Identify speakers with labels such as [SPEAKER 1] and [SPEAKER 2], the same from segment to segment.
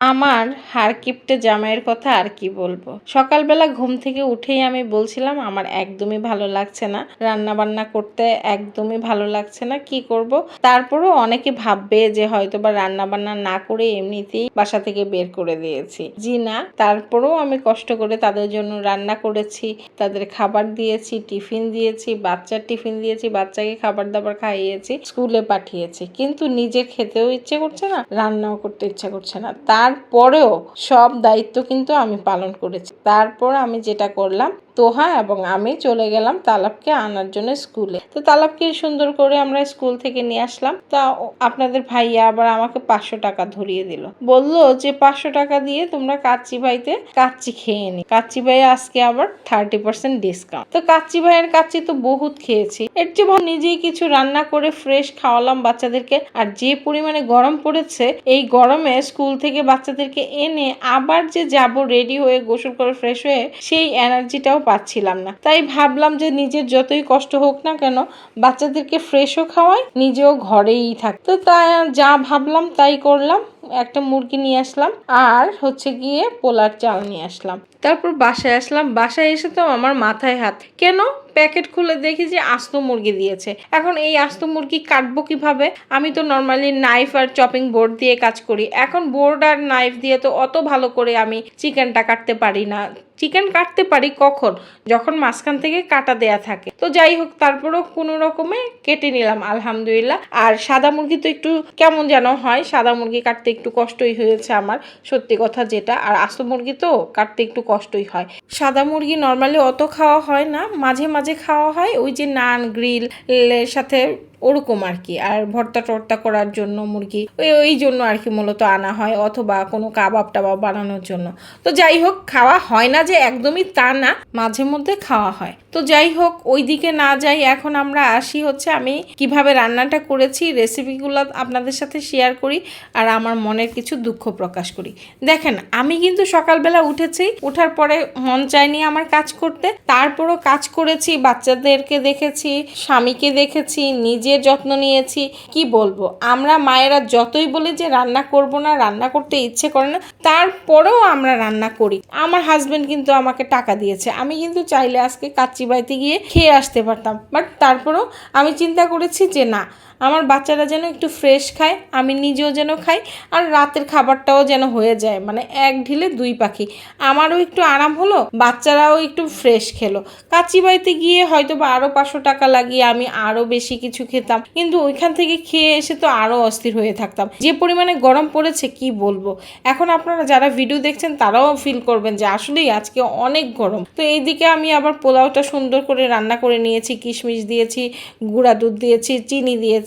[SPEAKER 1] আমার হারকিপটে জামাইয়ের কথা আর কি বলব? সকালবেলা ঘুম থেকে উঠেই আমি বলছিলাম, আমার একদমই ভালো লাগছে না। রান্না বান্না করতে একদমই ভালো লাগছে না। কি করব? তারপরেও অনেকে ভাববে যে হয়তো বা রান্না বান্না না করে এমনিতেই বাসা থেকে বের করে দিয়েছি। জি না, তারপরেও আমি কষ্ট করে তাদের জন্য রান্না করেছি, তাদের খাবার দিয়েছি, টিফিন দিয়েছি, বাচ্চার টিফিন দিয়েছি, বাচ্চাকে খাবার দাবার খাইয়েছি, স্কুলে পাঠিয়েছি। কিন্তু নিজে খেতেও ইচ্ছে করছে না, রান্নাও করতে ইচ্ছা করছে না। তারপরেও সব দায়িত্ব কিন্তু আমি পালন করেছি। তারপর আমি যেটা করলাম তোহা এবং আমি চলে গেলাম তালাবকে আনার জন্য স্কুলে। তো তালাবকে সুন্দর করে আমরা স্কুল থেকে নিয়ে আসলাম। তা আপনাদের ভাইয়া আবার আমাকে পাঁচশো টাকা ধরিয়ে দিল। বলল যে পাঁচশো টাকা দিয়ে তোমরা কাচ্চি ভাইতে কাচ্চি খেয়ে নি। কাচ্চি ভাই আজকে আবার থার্টি পার্সেন্ট ডিসকাউন্ট। তো কাচ্চি ভাইয়ের কাচ্চি তো বহুত খেয়েছি। এর চেয়ে ভালো নিজেই কিছু রান্না করে ফ্রেশ খাওয়ালাম বাচ্চাদেরকে। আর যে পরিমাণে গরম পড়েছে, এই গরমে স্কুল থেকে বাচ্চাদেরকে এনে আবার যে যাব রেডি হয়ে গোসল করে ফ্রেশ হয়ে, সেই এনার্জিটাও পাচ্ছিলাম না। তাই ভাবলাম যে নিজের যতই কষ্ট হোক না কেন, বাচ্চাদেরকে ফ্রেশও খাওয়াই, নিজেও ঘরেই থাক। তো তা যা ভাবলাম তাই করলাম। একটা মুরগি নিয়ে আসলাম আর হচ্ছে গিয়ে পোলার চাল নিয়ে আসলাম। তারপর বাসায় আসলাম। বাসায় এসে তো আমার মাথায় হাত কেন? প্যাকেট খুলে দেখি যে আস্ত মুরগি দিয়েছে। এখন এই আস্ত মুরগি কাটবো কীভাবে? আমি তো নর্মালি নাইফ আর চপিং বোর্ড দিয়ে কাজ করি। এখন বোর্ড আর নাইফ দিয়ে তো অত ভালো করে আমি চিকেনটা কাটতে পারি না। চিকেন কাটতে পারি কখন? যখন মাঝখান থেকে কাটা দেয়া থাকে। তো যাই হোক, তারপরেও কোনো রকমে কেটে নিলাম, আলহামদুলিল্লাহ। আর সাদা মুরগি তো একটু কেমন যেন হয়। সাদা মুরগি কাটতে একটু কষ্টই হয়েছে আমার, সত্যি কথা যেটা। আর আস্ত মুরগি তো কাটতে একটু কষ্টই হয়। সাদা মুরগি নর্মালি অত খাওয়া হয় না, মাঝে মাঝে খাওয়া হয়, ওই যে নান গ্রিল সাথে ওরকম আর কি। আর ভর্তা টর্তা করার জন্য মুরগি, ওই ওই জন্য আর কি মূলত আনা হয়, অথবা কোনো কাবাব টাবাব বানানোর জন্য। তো যাই হোক, খাওয়া হয় না যে একদমই তা না, মাঝে মধ্যে খাওয়া হয়। তো যাই হোক ওই দিকে না যাই এখন আমরা আসি হচ্ছে আমি কীভাবে রান্নাটা করেছি রেসিপিগুলো আপনাদের সাথে শেয়ার করি, আর আমার মনের কিছু দুঃখ প্রকাশ করি। দেখেন, আমি কিন্তু সকালবেলা উঠেছি ওঠার পরে মন চায়নি আমার কাজ করতে, তারপরও কাজ করেছি, বাচ্চাদেরকে দেখেছি, স্বামীকে দেখেছি নিজের যত্ন নিয়েছি। কি বলব? আমরা মায়েরা যতই বলে যে রান্না করব না, রান্না করতে ইচ্ছে করে না, তারপরেও আমরা রান্না করি। আমার হাজব্যান্ড কিন্তু আমাকে টাকা দিয়েছে। আমি কিন্তু চাইলে আজকে কাচ্চি বাড়িতে গিয়ে খেয়ে আসতে পারতাম। বাট তারপরেও আমি চিন্তা করেছি যে না আমার বাচ্চারা যেন একটু ফ্রেশ খায়, আমি নিজেও যেন খাই, আর রাতের খাবারটাও যেন হয়ে যায়। মানে এক ঢিলে দুই পাখি। আমারও একটু আরাম হলো, বাচ্চারাও একটু ফ্রেশ খেলো। কাচি বাড়িতে গিয়ে হয়তো বা আরও পাঁচশো টাকা লাগিয়ে আমি আরও বেশি কিছু খেতাম, কিন্তু ওইখান থেকে খেয়ে এসে তো আরও অস্থির হয়ে থাকতাম। যে পরিমাণে গরম পড়েছে, কি বলব? এখন আপনারা যারা ভিডিও দেখছেন, তারাও ফিল করবেন যে আসলেই আজকে অনেক গরম। তো এইদিকে আমি আবার পোলাওটা সুন্দর করে রান্না করে নিয়েছি, কিশমিশ দিয়েছি, গুঁড়া দুধ দিয়েছি, চিনি দিয়েছি।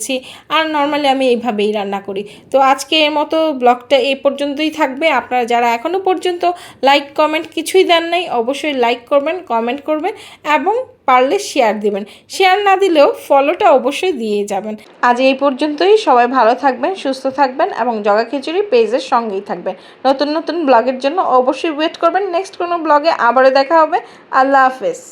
[SPEAKER 1] আর নর্মালি আমি এইভাবেই রান্না করি। তো আজকে এর মতো ব্লগটা এই পর্যন্তই থাকবে। আপনারা যারা এখনও পর্যন্ত লাইক কমেন্ট কিছুই দেন নাই, অবশ্যই লাইক করবেন কমেন্ট করবেন এবং পারলে শেয়ার দিবেন। শেয়ার না দিলেও ফলোটা অবশ্যই দিয়ে যাবেন। আজ এই পর্যন্তই। সবাই ভালো থাকবেন, সুস্থ থাকবেন এবং জগা খিচুড়ি পেজের সঙ্গেই থাকবেন। নতুন নতুন ব্লগের জন্য অবশ্যই ওয়েট করবেন। নেক্সট কোনো ব্লগে আবারও দেখা হবে। আল্লাহ হাফেজ।